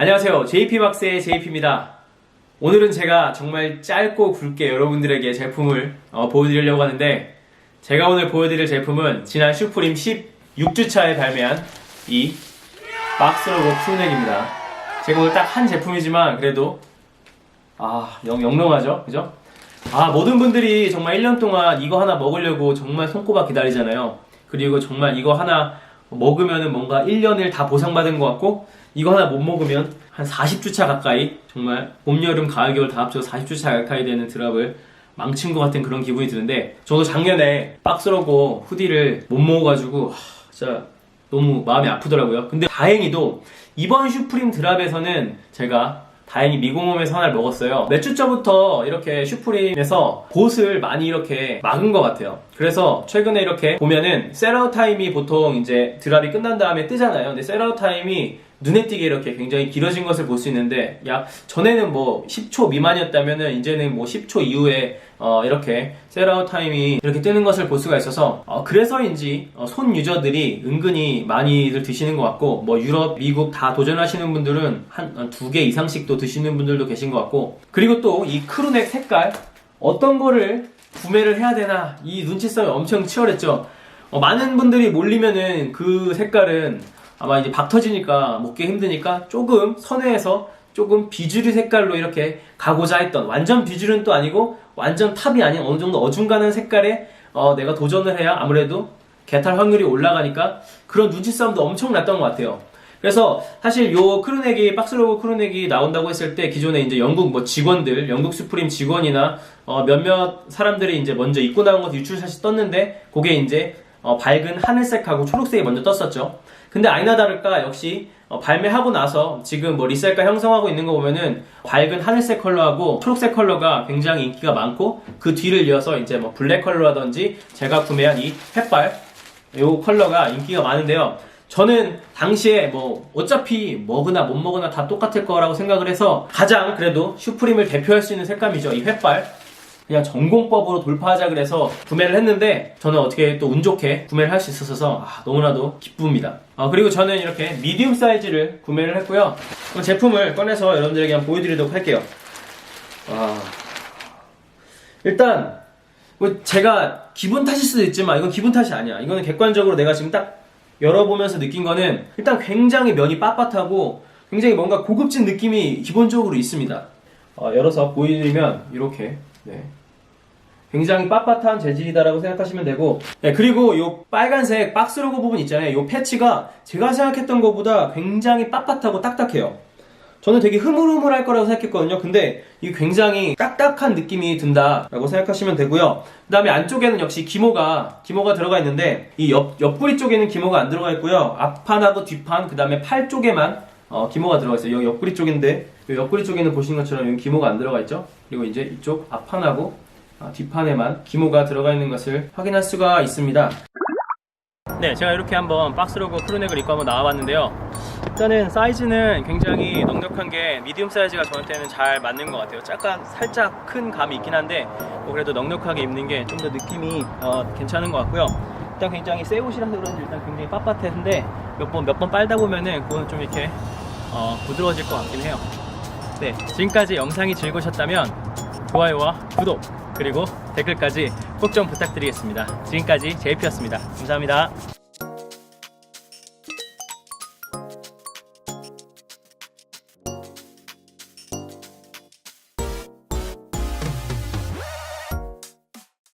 안녕하세요. JP박스의 JP입니다. 오늘은 제가 정말 짧고 굵게 여러분들에게 제품을 어, 보여드리려고 하는데 제가 오늘 보여드릴 제품은 지난 슈프림 16주차에 발매한 이 박스 로고 크루넥입니다. 제가 오늘 딱 한 제품이지만 그래도 아 영, 영롱하죠? 그죠? 아 모든 분들이 정말 1년 동안 이거 하나 먹으려고 정말 손꼽아 기다리잖아요. 그리고 정말 이거 하나 먹으면은 뭔가 1년을 다 보상받은 것 같고 이거 하나 못 먹으면 한 40주차 가까이 정말 봄, 여름, 가을, 겨울 다 합쳐서 40주차 가까이 되는 드랍을 망친 것 같은 그런 기분이 드는데 저도 작년에 박스로고 후디를 못 먹어가지고 하, 진짜 너무 마음이 아프더라고요. 근데 다행히도 이번 슈프림 드랍에서는 제가 다행히 미공홈에서 하나를 먹었어요. 몇 주 전부터 이렇게 슈프림에서 보스를 많이 이렇게 막은 것 같아요. 그래서 최근에 이렇게 보면은 셀아웃 타임이 보통 이제 드랍이 끝난 다음에 뜨잖아요. 근데 셀아웃 타임이 눈에 띄게 이렇게 굉장히 길어진 것을 볼 수 있는데 약 전에는 뭐 10초 미만이었다면은 이제는 뭐 10초 이후에 어 이렇게 셀아웃 타임이 이렇게 뜨는 것을 볼 수가 있어서 어 그래서인지 어 손 유저들이 은근히 많이들 드시는 것 같고 뭐 유럽, 미국 다 도전하시는 분들은 한 두 개 이상씩 또 드시는 분들도 계신 것 같고 그리고 또 이 크루넥 색깔 어떤 거를 구매를 해야 되나 이 눈치싸움이 엄청 치열했죠. 어, 많은 분들이 몰리면은 그 색깔은 아마 이제 박 터지니까 먹기 힘드니까 조금 선회해서 조금 비주류 색깔로 이렇게 가고자 했던 완전 비주류는 또 아니고 완전 탑이 아닌 어느 정도 어중간한 색깔에 어, 내가 도전을 해야 아무래도 개탈 확률이 올라가니까 그런 눈치 싸움도 엄청 났던 것 같아요. 그래서 사실 요 크루넥이 박스로고 크루넥이 나온다고 했을 때 기존에 이제 영국 뭐 직원들, 영국 수프림 직원이나 어, 몇몇 사람들이 이제 먼저 입고 나온 것도 유출샷이 떴는데 그게 이제 어, 밝은 하늘색하고 초록색이 먼저 떴었죠. 근데 아니나 다를까 역시 어, 발매하고 나서 지금 뭐 리셀가 형성하고 있는 거 보면은 밝은 하늘색 컬러하고 초록색 컬러가 굉장히 인기가 많고 그 뒤를 이어서 이제 뭐 블랙 컬러라든지 제가 구매한 이 햇발 요 컬러가 인기가 많은데요. 저는 당시에 뭐 어차피 먹으나 못 먹으나 다 똑같을 거라고 생각을 해서 가장 그래도 슈프림을 대표할 수 있는 색감이죠. 이 햇발. 그냥 전공법으로 돌파하자 그래서 구매를 했는데 저는 어떻게 또 운 좋게 구매를 할 수 있어서 아, 너무나도 기쁩니다. 어, 그리고 저는 이렇게 미디움 사이즈를 구매를 했고요. 그럼 제품을 꺼내서 여러분들에게 한번 보여드리도록 할게요. 와. 일단 뭐 제가 기분 탓일 수도 있지만 이건 기분 탓이 아니야. 이거는 객관적으로 내가 지금 딱 열어보면서 느낀 거는 일단 굉장히 면이 빳빳하고 굉장히 뭔가 고급진 느낌이 기본적으로 있습니다. 어, 열어서 보여드리면 이렇게 네. 굉장히 빳빳한 재질이다라고 생각하시면 되고 네, 그리고 이 빨간색 박스 로고 부분 있잖아요. 이 패치가 제가 생각했던 것보다 굉장히 빳빳하고 딱딱해요. 저는 되게 흐물흐물할 거라고 생각했거든요. 근데 이게 굉장히 딱딱한 느낌이 든다라고 생각하시면 되고요. 그 다음에 안쪽에는 역시 기모가 기모가 들어가 있는데 이 옆, 옆구리 쪽에는 기모가 안 들어가 있고요. 앞판하고 뒷판 그 다음에 팔 쪽에만 어, 기모가 들어가 있어요. 여기 옆구리 쪽인데 이 옆구리 쪽에는 보시는 것처럼 여기 기모가 안 들어가 있죠. 그리고 이제 이쪽 앞판하고 아, 뒷판에만 기모가 들어가 있는 것을 확인할 수가 있습니다. 네, 제가 이렇게 한번 박스로고 크루넥을 입고 한번 나와봤는데요. 일단은 사이즈는 굉장히 넉넉한 게 미디움 사이즈가 저한테는 잘 맞는 것 같아요. 약간 살짝 큰 감이 있긴 한데 뭐 그래도 넉넉하게 입는 게 좀 더 느낌이 어, 괜찮은 것 같고요. 일단 굉장히 새 옷이라서 그런지 일단 굉장히 빳빳했는데 몇 번 몇 번 빨다 보면은 그거는 좀 이렇게 어, 부드러워질 것 같긴 해요. 네, 지금까지 영상이 즐거우셨다면 좋아요와 구독 그리고 댓글까지 꼭 좀 부탁드리겠습니다. 지금까지 JP였습니다. 감사합니다.